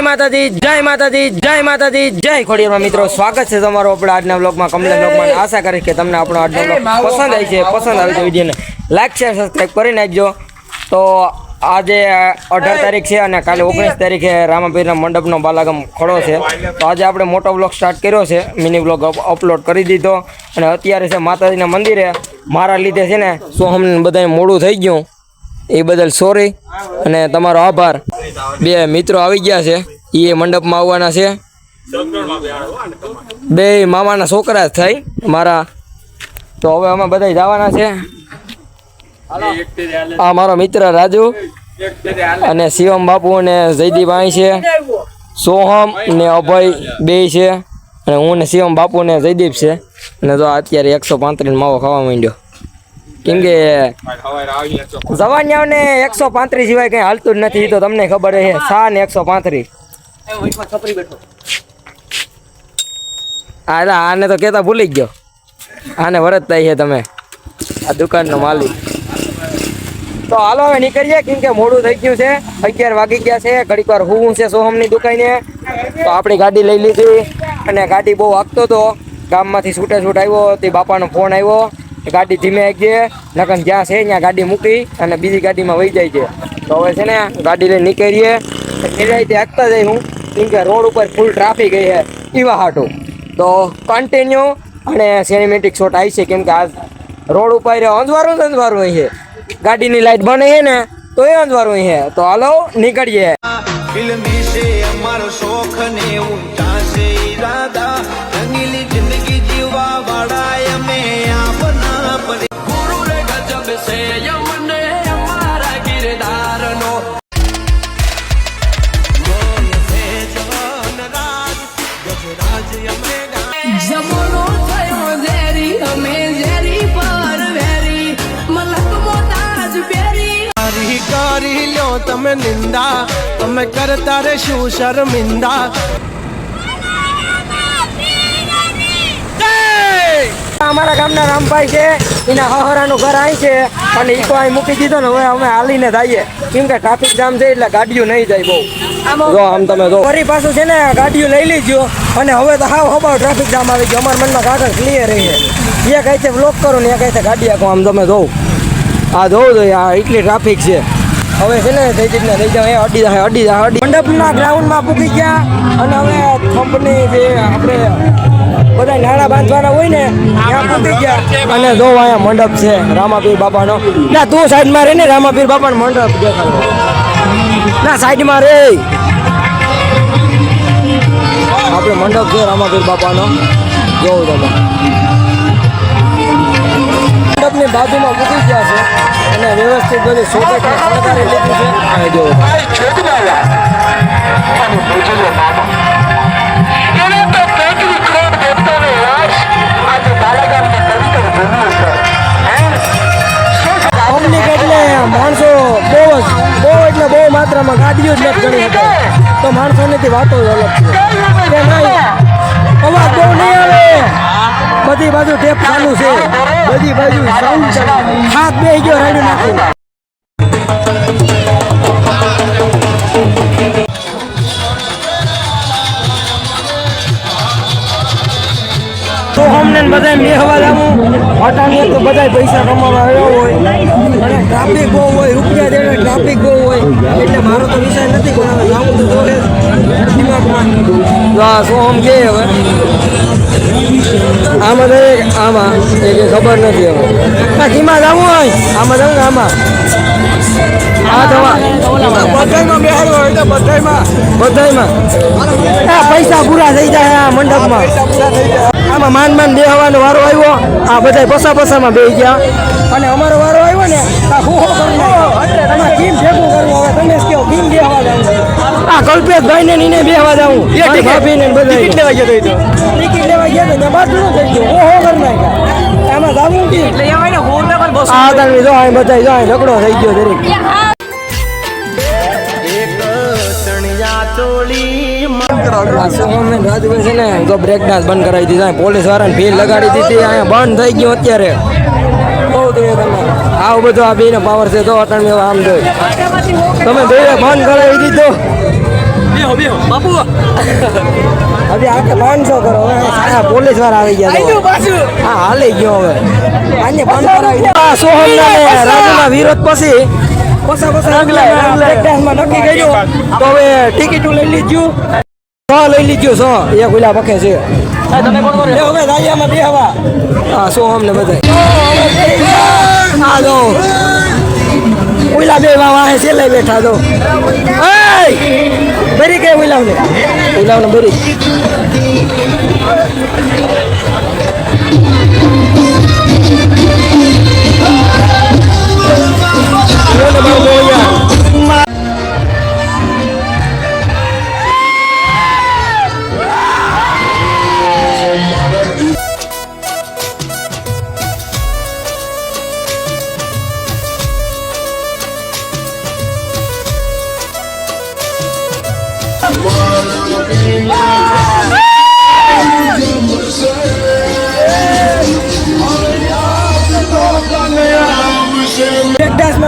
જય માતાજી જય માતાજી જય માતાજી જય ખોડિયારમાં મિત્રો. સ્વાગત છે તમારો આપણે આજના બ્લોગમાં કમલા બ્લોગમાં આશા કરીશ કે તમને આપણો આજનો બ્લોગ પસંદ આવી છે પસંદ આવી છે વિડીયોને. લાઈક શેર સબસ્ક્રાઈબ કરી નાખજો. તો આજે અઢાર તારીખ છે અને કાલે ઓગણીસ તારીખે રામાપીરના મંડપનો બાલાગમ ખડો છે. તો આજે આપણે મોટો બ્લોગ સ્ટાર્ટ કર્યો છે. મિની બ્લોગ અપલોડ કરી દીધો. અને અત્યારે છે માતાજીના મંદિરે. મારા લીધે છે ને સોહમને બધાને મોડું થઈ ગયું. એ બદલ સોરી અને તમારો આભાર. બે મિત્રો આવી ગયા છે. એ મંડપમાં આવવાના છે. બે મામાના છોકરા જ થાય, મારા. તો હવે અમે બધા જવાના છે. આ મારો મિત્ર રાજુ અને શિવમ બાપુ અને જયદીપ અહીં છે. સોહમ ને અભય બે છે. અને હું ને શિવમ બાપુ ને જયદીપ છે. અને તો અત્યારે એકસો પાંત્રીસ માવો ખાવા માંડ્યો. કેમ કે જવાનિયાઓને એકસો પાંત્રીસ સિવાય કઈ હાલતું જ નથી તો તમને ખબર છે સા ને એકસો પાંત્રીસ. હા આને તો કેતા ભૂલી ગયો. આને વરતતા છે તમે. આ દુકાનનો માલિક. તો હાલો હવે નીકળીએ કેમ કે મોડું થઈ ગયું છે. અગિયાર વાગી ગયા છે ઘડીક વાર હું છે સોહમની દુકાને. તો આપણી ગાડી લઈ લીધી. અને ગાડી બહુ આપતો હતો ગામમાંથી છૂટે છૂટ આવ્યો તે બાપાનો ફોન આવ્યો. ગાડી ધીમે આવી નકન જ્યાં છે ત્યાં ગાડી મૂકી અને બીજી ગાડીમાં વહી જાય છે. તો હવે છે ને, ગાડી લઈને નીકળીએ. નિરાયતે આગતા જઈ હું, કેમ કે રોડ ઉપર ફૂલ ટ્રાફિક ગઈ છે એવા હાટું. તો કન્ટિન્યુ અને સિનેમેટિક શોટ આવી છે, કેમ કે આ રોડ ઉપર અંધવારું જ અંધવારું છે. ગાડીની લાઈટ બને છે ને તો એ અંધવારું છે. તો હાલો, નીકળીએ. ફિલ્મી છે, અમારો શોખ ને ઊંચા છે ઈરાદા. ગજબ યમને અમારા કિરદારનો બોલ છે જવાન રાજ ગજરાજ અમે ગા જમણો થયો ઝેરી અમે ઝેરી પર વેરી મલક મોટા બેરી કરી કરી લ્યો તમે નિંદા તમે કરતા રે શું શર્મિંદા અમારા ગામના રામભાઈ છે એના હહરાનું ઘર અહીં છે અને ઈકો અહીં મૂકી દીધો ને હવે અમે હાલીને જઈએ. કેમ કે ટ્રાફિક જામ છે એટલે ગાડીઓ નહીં જાય બહુ. જો આમ તમે જો. ફરી પાછું છે ને ગાડીઓ લઈ લીધો અને હવે તો હાવ હબાવ ટ્રાફિક જામ આવી ગયો. અમારા મનમાં કાગળ ક્લિયર છે. જે કહે છે બ્લોક કરો ને એ કહે છે ગાડી આખો. આમ તમે જોઉં આ જોઉં જોઈએ આ એટલી ટ્રાફિક છે. હવે છે ને થઈ જઈને થઈ જાવ એ અડી જાય અડી જાય અડી મંડપના ગ્રાઉન્ડમાં પૂકી ગયા. અને હવે થંભની જે આપણે બધા નાણા બાંધવાના હોય ને ત્યાં પૂરી ગયા. અને જો અહીંયા મંડપ છે રામાપીર બાપાનો. ના તું સાઈડમાં રે ને રામાપીર બાપાનો મંડપ દેખાડો ના સાઈડમાં રે આપણે મંડપ છે રામાપીર બાપાનો. જોઉં તમે. મંડપની બાજુમાં મૂકી ગયા છે. અને વ્યવસ્થિત બધી સોટે શણગારી લીધું છે. આ જો. પબ્લિક એટલે માણસો બહુ જ બહુ એટલે બહુ માત્રામાં ગાડીઓ જ નથી ગણી હતા. તો માણસોની વાતો જ અલગ છે. અવાજ બહુ નહીં આવે. બધી બાજુ ટેપ ચાલુ છે. બધી બાજુ સાઉન્ડ ચાલુ હાથ બે ગયો રાડ્યું નાખું. અમને બધા મેહવા જાવું અટાણી તો બધા પૈસા કમાવા આવ્યા હોય. અને ટ્રાફિક બહુ હોય, રૂપિયા દેડે ટ્રાફિક બહુ હોય, એટલે મારો તો વિષય નથી, પણ હવે જાવું તો જોડે દિમાગમાં. હા આ સોહમ કે હવે? આમાં તો આમાં, એ કે ખબર નથી હવે. કીમાં જવું હોય આમાં જવું ને આમાં. આ દવા. બધાયમાં બેહાડવું હોય તો બધાયમાં. બધામાં પૈસા પૂરા થઈ જાય આ મંડપમાં. આમાં માન માન બેહવાનો વારો આવ્યો. આ બધા પસા પસામાં બેહી ગયા. અને અમારો વારો આવ્યો ને આ હું કરી? કેમ ભેગું કરવું હવે તમે કહો કેમ બેહવા જાવું. આ કલ્પેશભાઈ ને નીને બેહવા જાઉં ભાભી ને બધા ટિકિટ લેવા ગયો તો ટિકિટ લેવા ગયા તો બાટલું થઈ ગયું. ઓહો કરી નાખ્યા આમાં જાવું કે? આ તમે જો બધા જો અહીં ઝઘડો થઈ ગયો દરેક છે ને તો બ્રેક ડાન્સ બંધ કરાવી દીધા. પોલીસ વાળાને ભીડ લગાડી દીધી. અહીંયા બંધ થઈ ગયું અત્યારે. બહુ જોઈએ તમે આવું બધું આ બેને પાવર છે તો અટણ આમ જોઈ તમે બે બંધ કરાવી દીધો. બાપુ. હવે આ પાંચસો કરો. હવે પોલીસવાળા આવી ગયા હા હાલી ગયો હવે. આને પાંચસો કરાવી દે. આ સોહમ ના રાજુના વિરોધ પછી પસા પસા બ્રેકડાન્સમાં નક્કી કર્યું. તો હવે ટિકિટો લઈ લીધું. સો લઈ લીધું સો એક ઓલા પખે છે. હવે દાયામાં બે હવા. હા સોહમ ને બધા બે છે લઈ બેઠા તો. બરી કે ઓલા ને બરી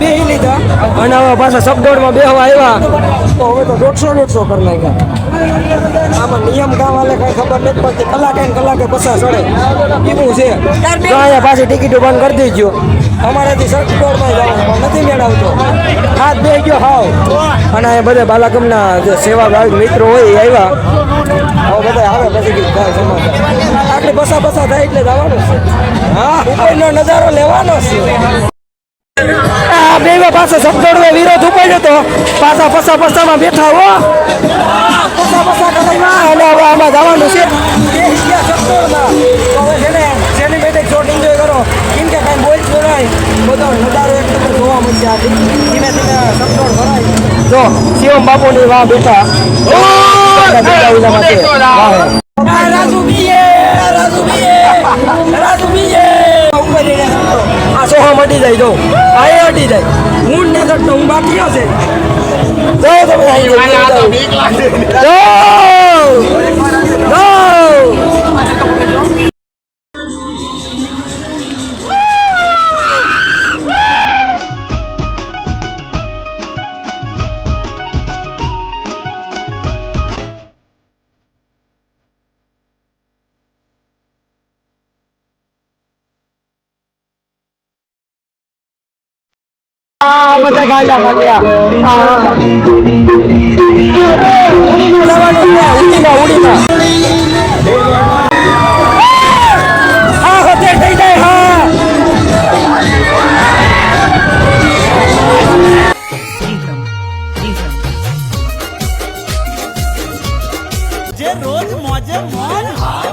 ડાન્સમાં લીધા અને હવે પાછા સબદોડમાં બેહવા આવ્યા. તો હવે તો દોઢસો દોઢસો કરી નાખ્યા. આમાં નિયમ કામ હાલે કઈ ખબર નથી પડતી. કલાકે કલાકે પચાસ ચડે એવું છે. તો અહીંયા પાછી ટિકિટો બંધ કરી દેજો અમારાથી સબદોડમાં જવાનું નથી મેળવતો. હાથ બે ગયો હાવ. અને અહીંયા બધા બાલાકમના જે સેવા ભાવિક મિત્રો હોય એ આવ્યા. હવે બધા આવે પછી કીધું થાય સમાચાર. આટલી પસા પસા થાય એટલે જવાનું છે. હા ઉપરનો નજારો લેવાનો છે. આ બે પાસે સબદોડવે વિરોધ ઉપાડ્યો તો પાછા પસા પસામાં બેઠા હો. પસા પસા કરાવ્યા અને હવે આમાં જવાનું છે. જો શિવમ બાપુની વાહ બેઠા રાજુ બીએ રાજુ બીએ રાજુ આ સોહા જાય જો. આ એ અટી જાય. હું ને તો હું બાકી હશે. જો તમે. જો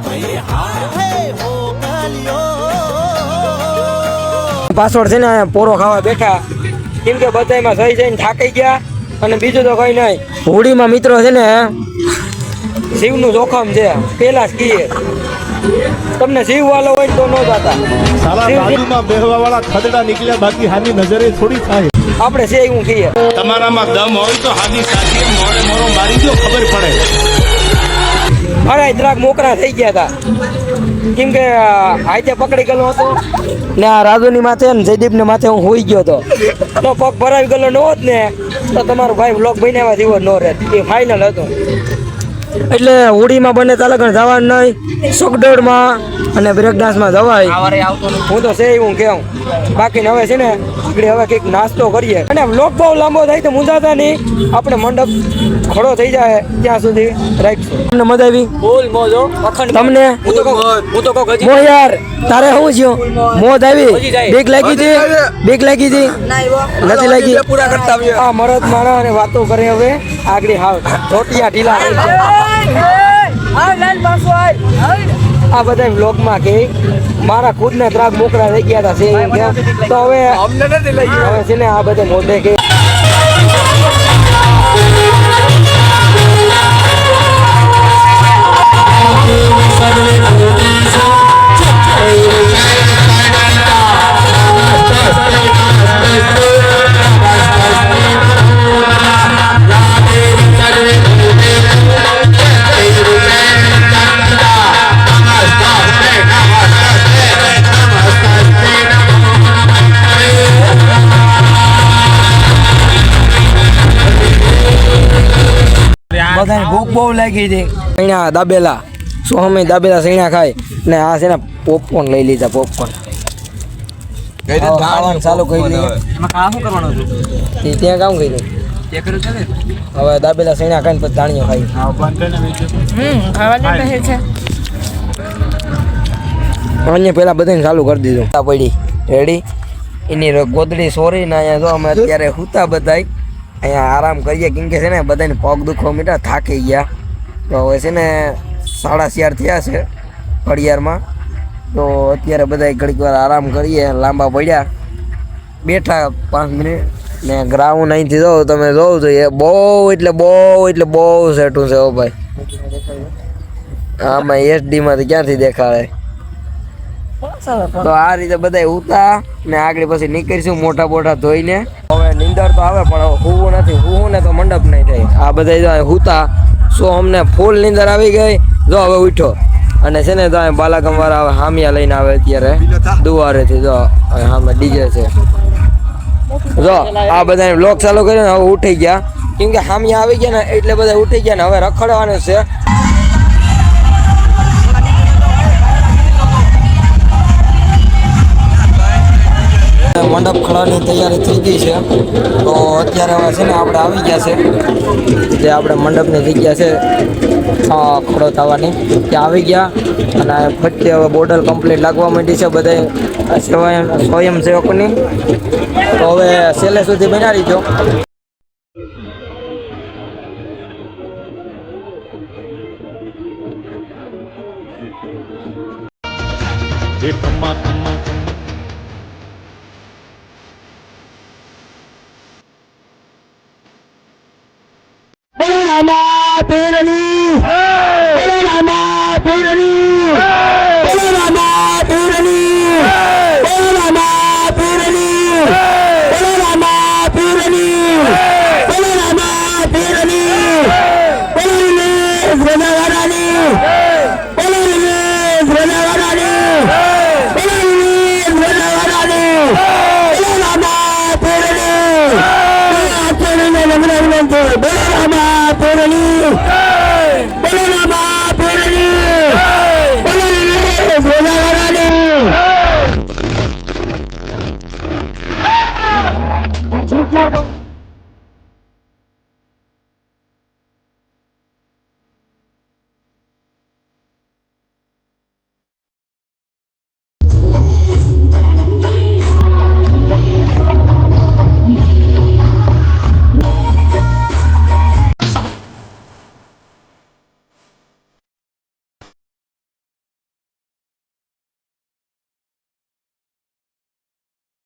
ભાઈ હા હે હો ગલિયો પાછળ છે ને પોરો ખાવા બેઠા. કેમ કે બધાયમાં થઈ જઈને થાકી ગયા અને બીજું તો કઈ નહીં. હોળીમાં મિત્રો છે ને શિવનું જોખમ છે. પેલા જ કીએ. તમને શિવ વાલો હોય તો ન જાતા. સાલા બાજુમાં બેહવા વાળા ખદડા નીકળ્યા બાકી હાની નજરે થોડી થાય. આપણે છે એવું કહીએ. તમારામાં દમ હોય તો હાની સાથે મોરે મોરો મારી દો ખબર પડે. અરે જરાક મોકરા થઈ ગયા હતા કેમ કે આજે પકડી ગયેલો હતો. ને આ રાજુની માથે ને જયદીપ ને માથે હું હોઈ ગયો હતો. તો પગ ભરાવી ગયેલો ન હોત ને તો તમારો ભાઈ બ્લોક બનાવ્યા જેવો ન રહેત. એ ફાઇનલ હતો. એટલે હોળીમાં બને તાલગણ જવાનું નહીં સુખડોળમાં અને બ્રેક ડાન્સમાં જવાય. હું તો છે એવું કેવું. બાકી હવે છે ને આગળ હવે કંઈક નાસ્તો કરીએ. અને લોક બહુ લાંબો થાય તો મુંજાતા નહીં. આપણે મંડપ ખડો થઈ જાય ત્યાં સુધી રાખીશું. તમને મજા આવી? બોલ મોજો અખંડ તમને? હું તો કહું હું તો કહું મો યાર તારે શું થયું મોજ. આવી? બીક લાગી હતી? બીક લાગી હતી? નથી લાગી? પૂરા કરતા આ મરદ માણા અને વાતો કરે હવે. આગળ હાવ. ઢોટિયા ઢીલા. આ બધા વ્લોગમાં કે મારા ખુદના ત્રાગ મોકરા થઈ ગયા હતા તો હવે હવે છે ને આ બધા મોઢે કે બહુ લાગી હતી સૈણા દાબેલા. સોહમે દાબેલા સૈણા ખાય ને આ છે ને પોપકોર્ન લઈ લીધા પોપકોર્ન ચાલુ કરી દઈએ. એમાં કા શું કરવાનું હતું? તે ત્યાં કામ કર્યું. તે કર્યું છે ને? હવે દાબેલા સૈણા ખાઈને પછી ધાણીઓ ખાઈ. હમ પેલા છે. બધાને ચાલુ કરી દીધું. પડી. રેડી એની ગોદડી સોરી ને અહીંયા જો અમે અત્યારે હુતા બધાય. અહીંયા આરામ કરીએ, કેમ કે છે ને બધાને પગ દુખવા મીઠા થાકી ગયા. તો હવે છે ને, સાડા ચાર થયા છે ઘડિયાળમાં. તો અત્યારે બધા ઘડીક વાર આરામ કરીએ, લાંબા પડ્યા. બેઠા પાંચ મિનિટ. ને ગ્રાઉન્ડ અહીંથી જોઉં તમે જોવો જોઈએ બહુ એટલે બહુ એટલે બહુ સેટું છે ઓ ભાઈ. આમાં એસડીમાંથી ક્યાંથી દેખાડે? તો આ રીતે બધા ઉતા ને આગળ પછી નીકળીશું મોટા મોટા ધોઈને. હવે તો આવે, પણ હુવું નથી. હુવું ને તો મંડપ નહીં થાય. આ બધા હુતા. સો અમને ફૂલ નીંદર આવી ગઈ. જો હવે ઉઠો. અને છે ને તો અહીં આવે વાળા હામિયા લઈને આવે અત્યારે. દુવારેથી જો હામે ડીજે છે. જો, આ બધા બ્લોક ચાલુ કર્યો ને, હવે ઉઠી ગયા. કેમ કે હામિયા આવી ગયા ને, એટલે બધા ઉઠી ગયા ને, હવે રખડવાનું છે. મંડપ ખડાની તૈયારી થઈ ગઈ છે. તો અત્યારે હવે છે ને આપણે આવી ગયા છે. જે આપણે મંડપની જગ્યા છે ખડો થવાની. ત્યાં આવી ગયા અને ફટકે હવે બોર્ડર કમ્પ્લીટ લાગવા માંડી છે બધા સ્વયં, સ્વયંસેવકોની. તો હવે છેલ્લે સુધી બનાવી દો பேரணி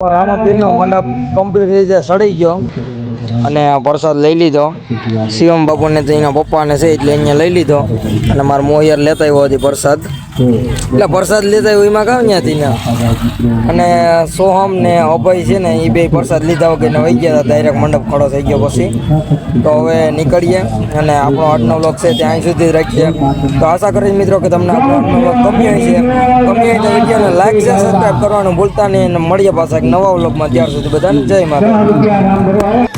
રામાપીરનો મંડપ કમ્પ્લીટ રીતે સડી ગયો. અને પ્રસાદ લઈ લીધો. શિવમ બાપુને તો એના પપ્પાને છે, એટલે અહીંયા લઈ લીધો. અને મારા મોહિયાર લેતા આવ્યો હતી પ્રસાદ એટલે પ્રસાદ લેતા આવ્યો, એમાં કામ ત્યાં ત્યાં અને સોહમ ને અભય છે ને એ બે પ્રસાદ લીધા વગર વહી ગયા હતા ડાયરેક્ટ મંડપ ખડો થઈ ગયો પછી. તો હવે નીકળીએ અને આપણો આજનો વ્લોગ છે ત્યાં સુધી રાખીએ. તો આશા કરીશ મિત્રો કે તમને આપણો વ્લોગ ગમ્યો છે ગમ્યો હોય તો વિડીયોને લાઈક છે સબસ્ક્રાઈબ કરવાનું ભૂલતા નહીં. અને મળીએ પાછા એક નવા વ્લોગમાં ત્યાર સુધી બધાને જય માતા